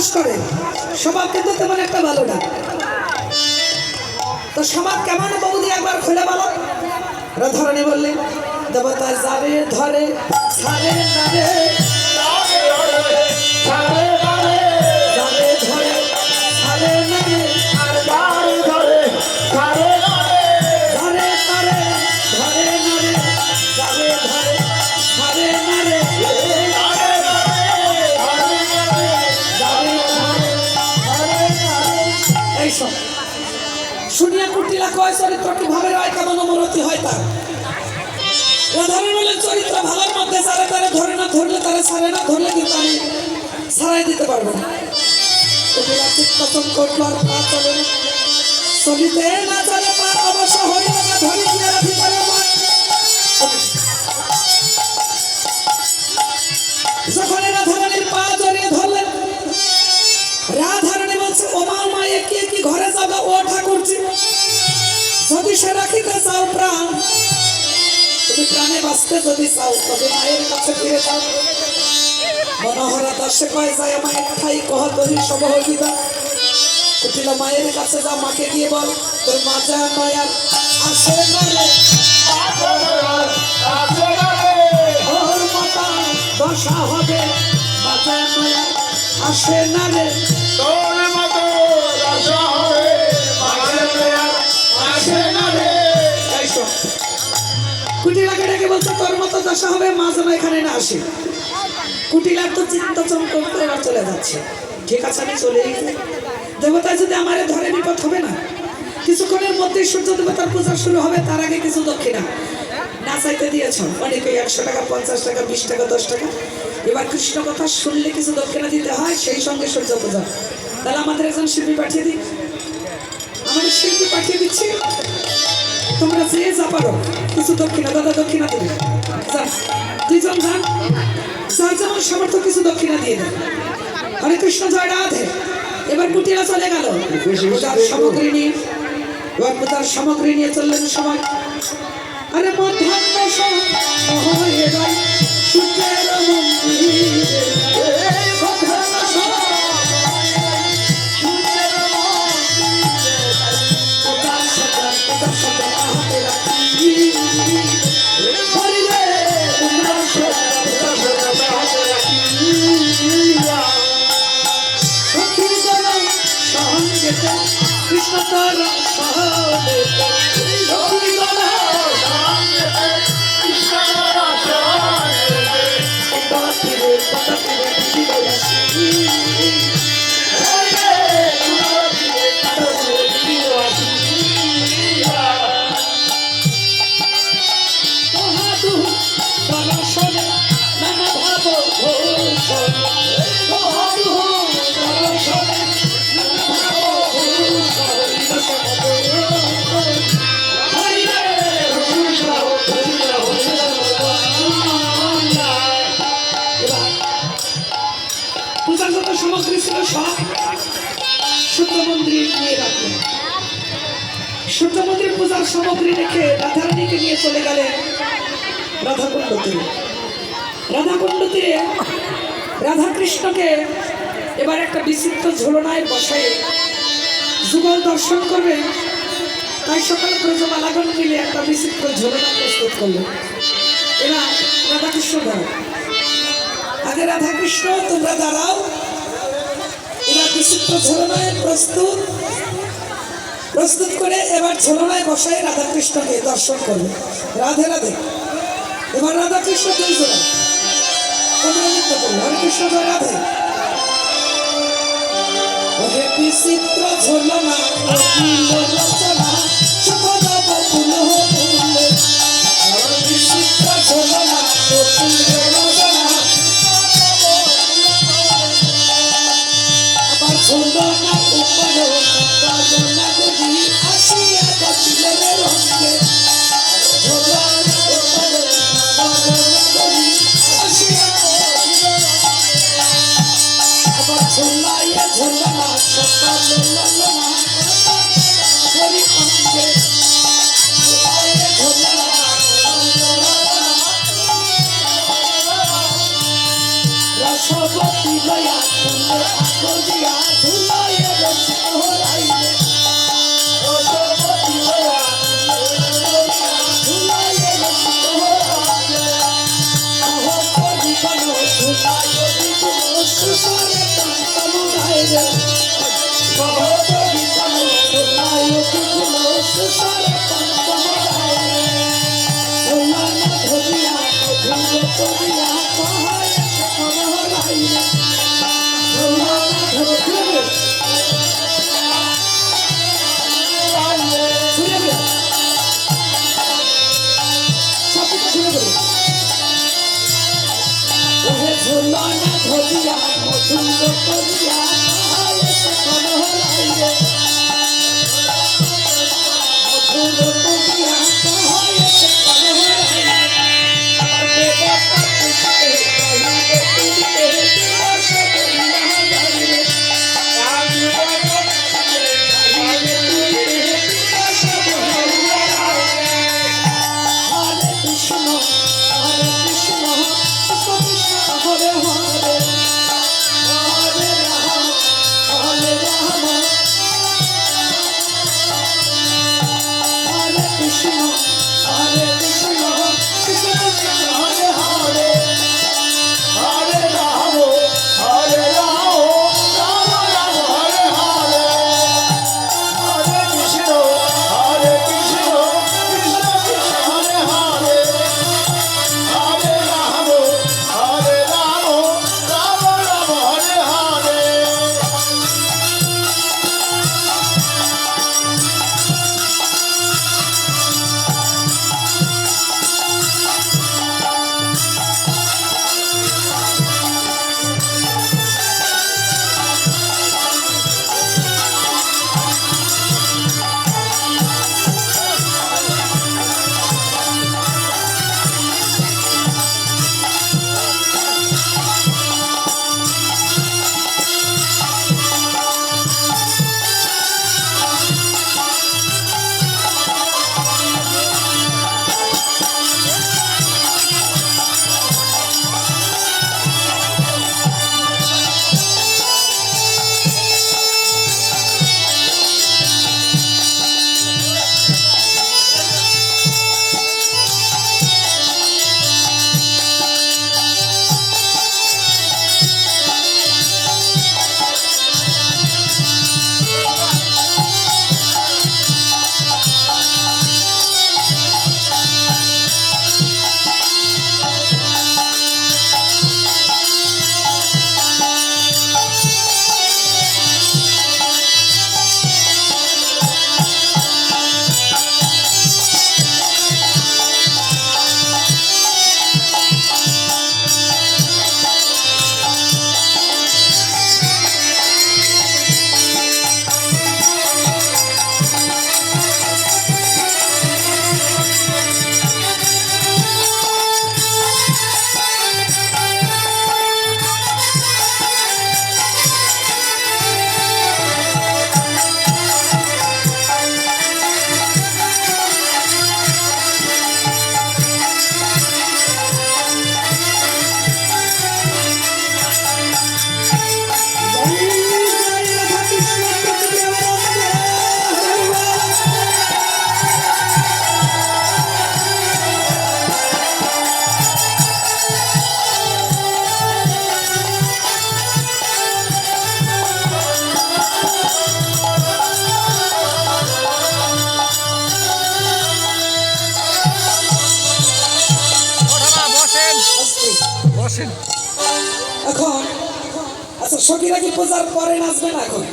বাস করে। স্বভাব কিন্তু তেমন একটা ভালো না তো স্বভাব কেমন বৌদি? একবার খুলে বলো। রাধারানী বললেন দেবতা যাবে ধরে, সারে নারে যাবে শুনিয়া কয় চরিত্র কীভাবে রয় কেমন অমরতি হয় তার? রাধারণ বলে চরিত্র ভালোর মধ্যে সারে তারে ধরে না, ধরলে তারে সারে না, ধরলে কিন্তু আমি সারাই দিতে পারব না? কুটিলা চিত্ত সংকট আর পা চলে চলিতে না পা, অবশ্য ধরে রাখি পারে যখন বলছে ওমা মা একে কি ঘরে যাবে? ও ঠাকুরজি। যদি সে রাখিতে চাও প্রাণ তুমি প্রাণে বাঁচতে যদি চাও, তবে মায়ের কাছে ফিরে যাও। মনোহরা দাসে কয়, যায় মায়ের ঠাই কহ তরি সবহবিতা কুটিল মায়ের কাছে যা, মাকে গিয়ে বল, তোর মা যা নয়া আসে না দশা হবে নয়া আসে না রে এইসব। কুটিলাকে ডেকে বলছে, তোর মতো দশা হবে, মা এখানে না আসে। কুটিলার তো চিন্তাচন করতে এবার চলে যাচ্ছে। ঠিক আছে, আমি চলে যাই দেবতা যদি আমারে ধরে বিপদ হবে না, কিছুক্ষণের মধ্যে সূর্য দেবতার শুরু হবে, তার আগে কিছু দক্ষিণা। না চাইতে দিয়েছ। অনেকে একশো টাকা, পঞ্চাশ টাকা, বিশ টাকা, দশ টাকা। এবার কৃষ্ণ কথা শুনলে কিছু দক্ষিণা দিতে হয়, সেই সঙ্গে সূর্য পূজা। তাহলে আমাদের একজন শিল্পী পাঠিয়ে দিই। আমাদের শিল্পী পাঠিয়ে দিচ্ছি? তোমরা যে যা পারো, কিছু দক্ষিণা, দাদা দক্ষিণা দেবে। যান দুইজন যান যার যেমন সামর্থ্য, কিছু দক্ষিণা দিয়ে দেন হরে কৃষ্ণ, জয় রাধে। এবার কুটিরা চলে গেল। সামগ্রী নিয়ে এবার পূজার সামগ্রী নিয়ে চললেন সময় আরে মধ্যাহ্ন এবার সূর্যের মন্দিরে। পূজার সামগ্রী রেখে রাধারানীকে নিয়ে চলে গেলেন রাধাকুণ্ড তীরে রাধাকুণ্ড তীরে রাধাকৃষ্ণকে এবার একটা বিচিত্র ঝোলনায় বসে যুগল দর্শন করবে। তাই সকাল ব্রজমালাগণ মিলে একটা বিচিত্র ঝোলনা প্রস্তুত করল এবার রাধাকৃষ্ণ দাঁড়াও আগে রাধাকৃষ্ণ, তোমরা দাঁড়াও। এবার বিচিত্র ঝোলনায় প্রস্তুত। প্রস্তুত করে এবার ঝোলনায় বসায় রাধাকৃষ্ণকে দর্শন করবে। রাধে রাধে। এবার রাধাকৃষ্ণ হরে কৃষ্ণ রাধে। ওহে বিচিত্র ঝোলনা রসবতী লয়া তুমি আগো দিয়া ধুলায় রসিক হরাইলে রসবতী লয়া ধুলায় রসিক হরাইলে সহপরি বন ধুলায় দ্বিগুণ সুসরে তন্তমুরাইলে সহপরি বন ধুলায় এখন। আচ্ছা সখীরা কি পূজার পরে নাচবে না এখন?